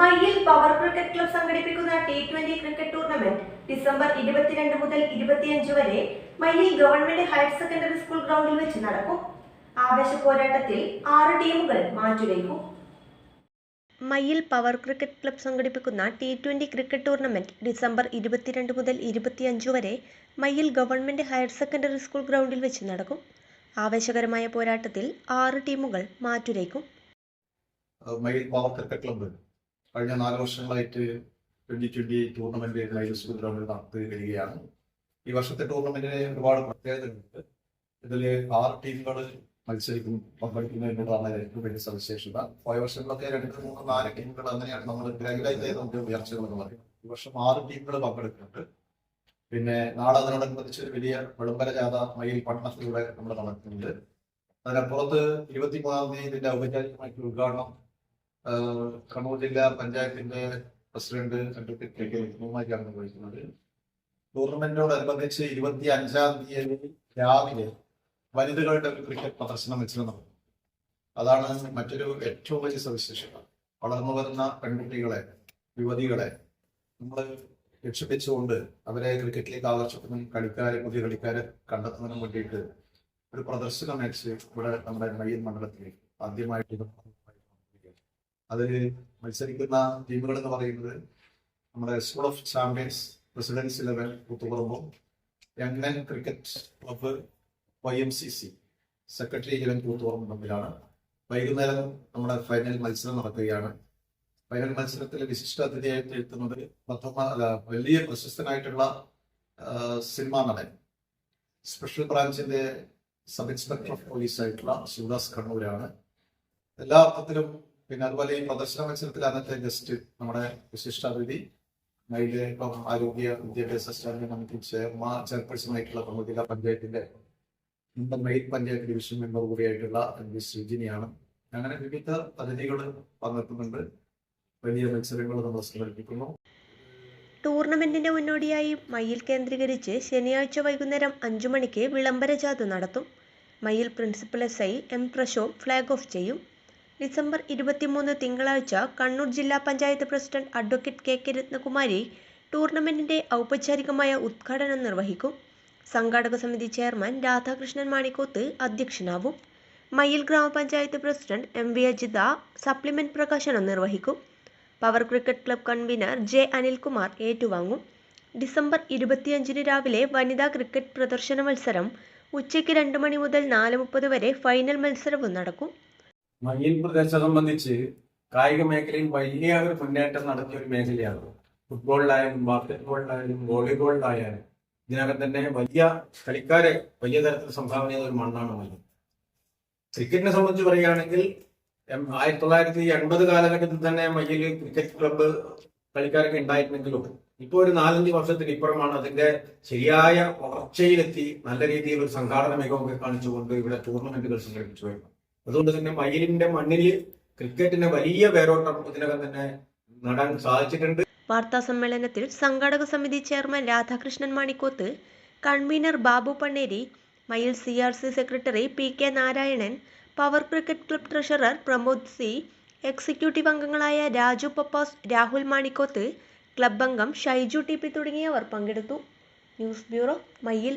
Mayyil power cricket club സംഘടിപ്പിക്കുന്ന T twenty cricket tournament December ഇരുപത്തിരണ്ട് മുതൽ ഇരുപത്തിയഞ്ച് വരെ Mayyil government higher secondary school ഗ്രൗണ്ടിൽ വെച്ച് നടക്കും. ആവേശ പോരാട്ടത്തിൽ ആറ് ടീമുകൾ മാറ്റുരയ്ക്കും. മയ്യിൽ പവർ ക്രിക്കറ്റ് ക്ലബ് സംഘടിപ്പിക്കുന്ന T twenty cricket tournament December ഇരുപത്തിരണ്ട് മുതൽ ഇരുപത്തിയഞ്ച് വരെ Mayyil government higher secondary school ഗ്രൗണ്ടിൽ വെച്ച് നടക്കും. ആവേശകരമായ പോരാട്ടത്തിൽ ആറ് ടീമുകൾ മാറ്റുരയ്ക്കും. മയിൽ പവർ ക്രിക്കറ്റ് ക്ലബ്ബ് കഴിഞ്ഞ നാല് വർഷങ്ങളായിട്ട് ട്വന്റി ട്വന്റി ടൂർണമെന്റ് സ്കൂൾ ഗ്രൗണ്ടിൽ നടത്തി വരികയാണ് ഈ വർഷത്തെ ടൂർണമെന്റിന് ഒരുപാട് പ്രത്യേകതകളുണ്ട്. ഇതിൽ ആറ് ടീമുകൾ മത്സരിക്കും പങ്കെടുക്കുന്നതിനുള്ളതാണ് ഏറ്റവും വലിയ സവിശേഷത. പോയ വർഷങ്ങളൊക്കെ രണ്ട് മൂന്ന് നാല് ടീമുകൾ അങ്ങനെയാണ് നമ്മൾ ഗ്രൈഡായിട്ട് നമുക്ക് ഉയർച്ചകൾ എന്ന് പറയും ഈ വർഷം ആറ് ടീമുകൾ പങ്കെടുക്കുന്നുണ്ട്. പിന്നെ നാളെ അതിനോടനുബന്ധിച്ച് ഒരു വലിയ വിളംബര ജാഥ മയിൽ പട്ടണത്തിലൂടെ നമ്മൾ നടക്കുന്നുണ്ട്. അതിനപ്പുറത്ത് ഇരുപത്തിമൂന്നാം തീയതി ഇതിന്റെ ഔപചാരികമായിട്ട് ഉദ്ഘാടനം കണ്ണൂർ ജില്ലാ പഞ്ചായത്തിന്റെ പ്രസിഡന്റ് അഡ്വക്കേറ്റ് കെ കെ വിഷ്ണുവുമായിട്ടാണ് നിർവഹിക്കുന്നത് ടൂർണമെന്റിനോടനുബന്ധിച്ച് ഇരുപത്തി അഞ്ചാം തീയതി രാവിലെ വനിതകളുടെ ഒരു ക്രിക്കറ്റ് പ്രദർശനം നടന്നു. അതാണ് മറ്റൊരു ഏറ്റവും വലിയ സവിശേഷത. വളർന്നു വരുന്ന പെൺകുട്ടികളെ യുവതികളെ നമ്മൾ രക്ഷിപ്പിച്ചുകൊണ്ട് അവരെ ക്രിക്കറ്റിലേക്ക് ആകർഷിക്കുന്ന കളിക്കാരെ പുതിയ കളിക്കാരെ കണ്ടെത്തുന്നതിനും വേണ്ടിയിട്ട് ഒരു പ്രദർശനം മാച്ച് ഇവിടെ നമ്മുടെ മയ്യൻ മണ്ഡലത്തിൽ ആദ്യമായിട്ട് അതിൽ മത്സരിക്കുന്ന ടീമുകൾ എന്ന് പറയുന്നത് നമ്മുടെ school of champions presidents level കൂത്തുപറമ്പും young men cricket club Y M C C secretary eleven കൂത്തുപറമ്പും തമ്മിലാണ്. വൈകുന്നേരം നമ്മുടെ ഫൈനൽ മത്സരം നടക്കുകയാണ്. ഫൈനൽ മത്സരത്തിൽ വിശിഷ്ട അതിഥിയായിട്ട് എത്തുന്നത് വലിയ പ്രശസ്തനായിട്ടുള്ള സിനിമാ നടൻ സ്പെഷ്യൽ ബ്രാഞ്ചിന്റെ സബ് ഇൻസ്പെക്ടർ ഓഫ് പോലീസ് ആയിട്ടുള്ള ശിവദാസ് കണ്ണൂരാണ്. എല്ലാ അർത്ഥത്തിലും പിന്നെ അതുപോലെ ഈ പ്രദർശന മത്സരത്തിൽ അന്നത്തെ ഗസ്റ്റ് നമ്മുടെ വിശിഷ്ടാതിഥി മൈലെ ഇപ്പം ആരോഗ്യ വിദ്യാഭ്യാസ സ്റ്റാൻഡ് കമ്മിറ്റി ചെയർപേഴ്സൺ ആയിട്ടുള്ള പ്രമുഖ ജില്ലാ പഞ്ചായത്തിന്റെ മുമ്പ് മെയിൻ പഞ്ചായത്ത് ഡിവിഷൻ മെമ്പർ കൂടിയായിട്ടുള്ള എം വി ശ്രീജിനിയാണ്. അങ്ങനെ വിവിധ അതിഥികൾ പങ്കെടുക്കുന്നുണ്ട് വലിയ മത്സരങ്ങൾ നമ്മൾ സംഘടിപ്പിക്കുന്നു. ടൂർണമെന്റിന്റെ മുന്നോടിയായി മയിൽ കേന്ദ്രീകരിച്ച് ശനിയാഴ്ച വൈകുന്നേരം അഞ്ചു മണിക്ക് വിളംബര ജാഥ നടത്തും. Mayyil principal S I M പ്രശോ flag off ചെയ്യും. ഡിസംബർ ഇരുപത്തിമൂന്ന് തിങ്കളാഴ്ച കണ്ണൂർ ജില്ലാ panchayat president advocate K K Ratnakumari ടൂർണമെന്റിന്റെ ഔപചാരികമായ ഉദ്ഘാടനം നിർവഹിക്കും. സംഘാടക സമിതി ചെയർമാൻ രാധാകൃഷ്ണൻ മാണിക്കോത്ത് അധ്യക്ഷനാവും. മയ്യിൽ ഗ്രാമപഞ്ചായത്ത് president M V Ajitha supplement പ്രകാശനം നിർവഹിക്കും. Power cricket club convener J Anilkumar ഏറ്റുവാങ്ങും. ഡിസംബർ ഇരുപത്തിയഞ്ചിന് രാവിലെ വനിതാ ക്രിക്കറ്റ് പ്രദർശന മത്സരം ഉച്ചയ്ക്ക് രണ്ട് മണി മുതൽ നാല് മുപ്പത് വരെ ഫൈനൽ മത്സരവും നടക്കും. മയ്യിൽ പ്രദേശം സംബന്ധിച്ച് കായിക മേഖലയിൽ വലിയ ഒരു മുന്നേറ്റം നടത്തിയ ഒരു മേഖലയാണ്. ഫുട്ബോളിലായാലും ബാസ്കറ്റ്ബോളിലായാലും വോളിബോളിലായാലും ഇതിനകം തന്നെ വലിയ കളിക്കാരെ വലിയ തരത്തിൽ സംഭാവന ചെയ്ത ഒരു മണ്ണാണ് മയ്യിൽ ക്രിക്കറ്റിനെ സംബന്ധിച്ച് പറയുകയാണെങ്കിൽ ആയിരത്തി തൊള്ളായിരത്തി എൺപത് കാലഘട്ടത്തിൽ തന്നെ മയ്യിൽ ക്രിക്കറ്റ് ക്ലബ്ബ് കളിക്കാരൊക്കെ ഉണ്ടായിരുന്നെങ്കിലും ഇപ്പോൾ ഒരു നാലഞ്ച് വർഷത്തിന് ഇപ്പുറമാണ് അതിന്റെ ശരിയായ വളർച്ചയിലെത്തി നല്ല രീതിയിൽ ഒരു സംഘാടന മികവൊക്കെ കാണിച്ചുകൊണ്ട് ഇവിടെ ടൂർണമെന്റുകൾ സംഘടിപ്പിച്ചു വരുന്നു അതുകൊണ്ട് തന്നെ മയിലിന്റെ മണ്ണിൽ ക്രിക്കറ്റിന് വലിയ വേരോട്ടം ഇതിനകം തന്നെ നടാൻ സാധിച്ചിട്ടുണ്ട്. വാർത്താ സമ്മേളനത്തിൽ സംഘാടക സമിതി chairman Radhakrishnan Manikkoth convener Babu Panneri Mayyil C R C secretary P K Narayanan power cricket club treasurer Pramod C executive അംഗങ്ങളായ രാജു പപ്പാസ് രാഹുൽ മാണിക്കോത്ത് ക്ലബ് അംഗം ഷൈജു ടി പി തുടങ്ങിയവർ പങ്കെടുത്തു. News bureau Mayyil